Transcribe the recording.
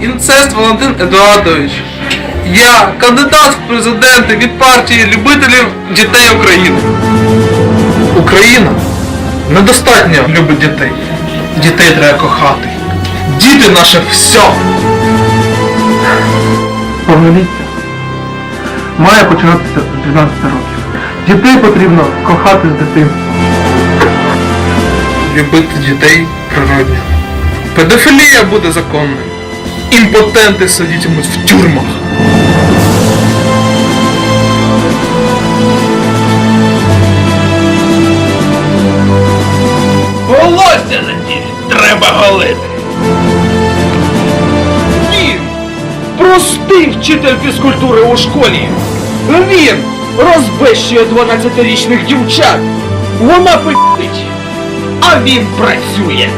Інцест Валентин Едуардович. Я кандидат в президенти від партії любителів дітей України. Україна недостатньо любить дітей. Дітей треба кохати. Діти наше все. Повноліття має починатися з 12 років. Дітей потрібно кохати з дитинства. Любити дітей природньо. Педофілія буде законною. Імпотенти сидітимуть в тюрмах. Волосся на тілі треба голити. Він простий вчитель фізкультури у школі. Він розбещує 12-річних дівчат. Вона пить, а він працює.